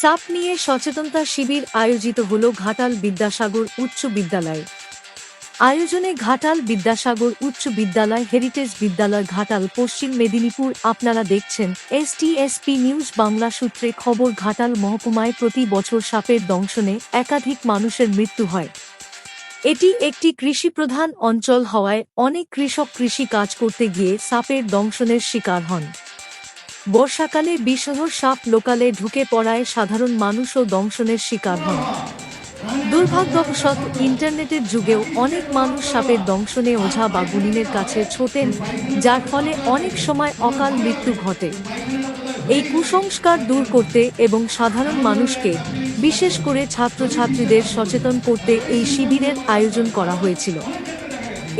সাপ নিয়ে সচেতনতা শিবির আয়োজিত হল ঘাটাল বিদ্যাসাগর উচ্চ বিদ্যালয়ে। আয়োজনে ঘাটাল বিদ্যাসাগর উচ্চ বিদ্যালয় হেরিটেজ বিদ্যালয় ঘাটাল পশ্চিম মেদিনীপুর আপনারা দেখছেন এসটিএসপি নিউজ বাংলা সূত্রে খবর ঘাটাল মহকুমায় প্রতি বছর সাপের দংশনে একাধিক মানুষের মৃত্যু হয়। এটি একটি কৃষিপ্রধান অঞ্চল হওয়ায় অনেক কৃষক কৃষি কাজ করতে গিয়ে সাপের দংশনের শিকার হন। বর্ষাকালে বিষধর সাপ লোকালে ঢুকে পড়ায় সাধারণ মানুষও দংশনের শিকার হন। দুর্ভাগ্যবশত ইন্টারনেটের যুগেও অনেক মানুষ সাপের দংশনে ওঝা বা গুলিনের কাছে ছোটেন যার ফলে অনেক সময় অকাল মৃত্যু ঘটে। এই কুসংস্কার দূর করতে এবং সাধারণ মানুষকে, বিশেষ করে ছাত্রছাত্রীদের সচেতন করতে এই শিবিরের আয়োজন করা হয়েছিল।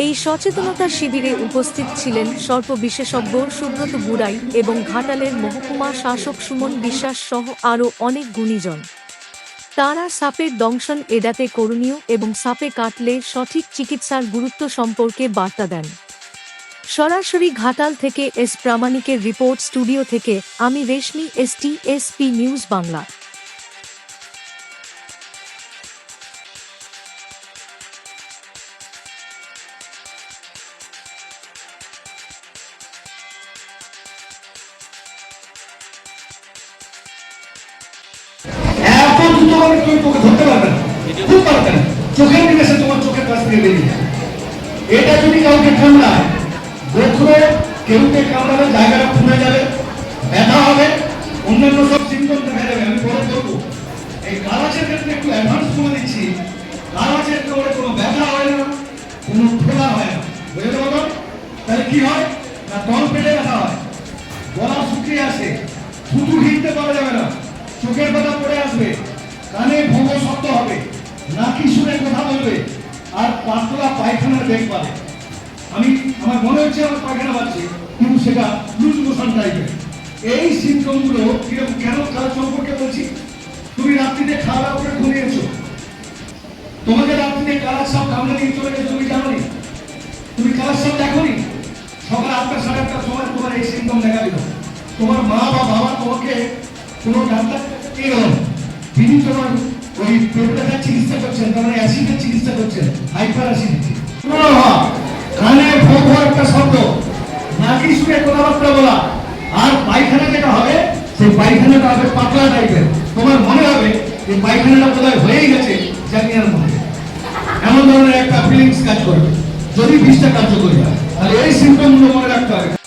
এই সচেতনতা শিবিরে উপস্থিত ছিলেন সর্প বিশেষজ্ঞ সুব্রত বুড়াই এবং ঘাটালের মহকুমা শাসক সুমন বিশ্বাস সহ আরও অনেক গুণীজন। তারা সাপের দংশন এড়াতে করণীয় এবং সাপে কাটলে সঠিক চিকিৎসার গুরুত্ব সম্পর্কে বার্তা দেন। সরাসরি ঘাটাল থেকে এস প্রামাণিকের রিপোর্ট স্টুডিও থেকে আমি Reshmi, S T, S P, news Bangla. কেউ তোকে ধরতে পারবে না। খুব পারবে না চোখের নিমেষে তোমার চোখের কাছ থেকে বেরিয়ে এটা যদি কাউকে কামড়ায় গোখরো কেউকে কামড়ালে জায়গাটা ফুলে যাবে ব্যথা হবে অন্যান্য সব সিমটম দেখা যাবে আমি পরে বলব এই কালাচের ক্ষেত্রে একটু অ্যাডভান্স করে দিচ্ছি। কালাচের ক্ষেত্রে কোনো ব্যথা হয় না কোনো ফোলা হয় না। বুঝতে পারো তাহলে কি হয়? না তল পেটে ব্যথা হয়। গলা শুকিয়ে আসে। থুতু হিঁড়তে পারা যাবে না। চোখের পাতা পড়ে আসবে। কানে ভঙ্গ শব্দ হবে, নাকি শুনে কথা বলবে, আর পাতলা পায়খানার বেগ পাবে আমি, আমার মনে হচ্ছে আমার পায়খানা পাচ্ছে কিন্তু সেটা লুজ মোশন টাইপের এই সিমটমগুলো কীরকম, কেন কার সম্পর্কে বলছি? তুমি রাত্রিতে খাওয়া দাওয়া করে ঘুমিয়েছো। তোমাকে রাত্রিতে কালার সব কামড়ে নিয়ে চলে গেছে, তুমি জানো তুমি কালার সব দেখোনি? সকাল আটটা, সাড়ে আটটার সময় তোমার এই সিমটম দেখা দিল। তোমার মা বা বাবা তোমাকে কোনো ডাক্তার কি হলো তিনি তোমার ওই পেট ব্যথার চিকিৎসা করছেন, তোমার অ্যাসিডের চিকিৎসা করছেন, হাইপার অ্যাসিডিটি কানে ভো একটা শব্দ, নাকি শুনে কথাবার্তা বলা। আর পায়খানা যেটা হবে, সেই পায়খানাটা হবে পাতলা টাইপের তোমার মনে হবে যে পায়খানাটা বোধহয় হয়েই গেছে জানিয়ার মধ্যে এমন ধরনের একটা ফিলিংস কাজ করবে। যদি বিষটা কার্যকরী হয়, তাহলে এই সিমটমগুলো মনে রাখতে হবে।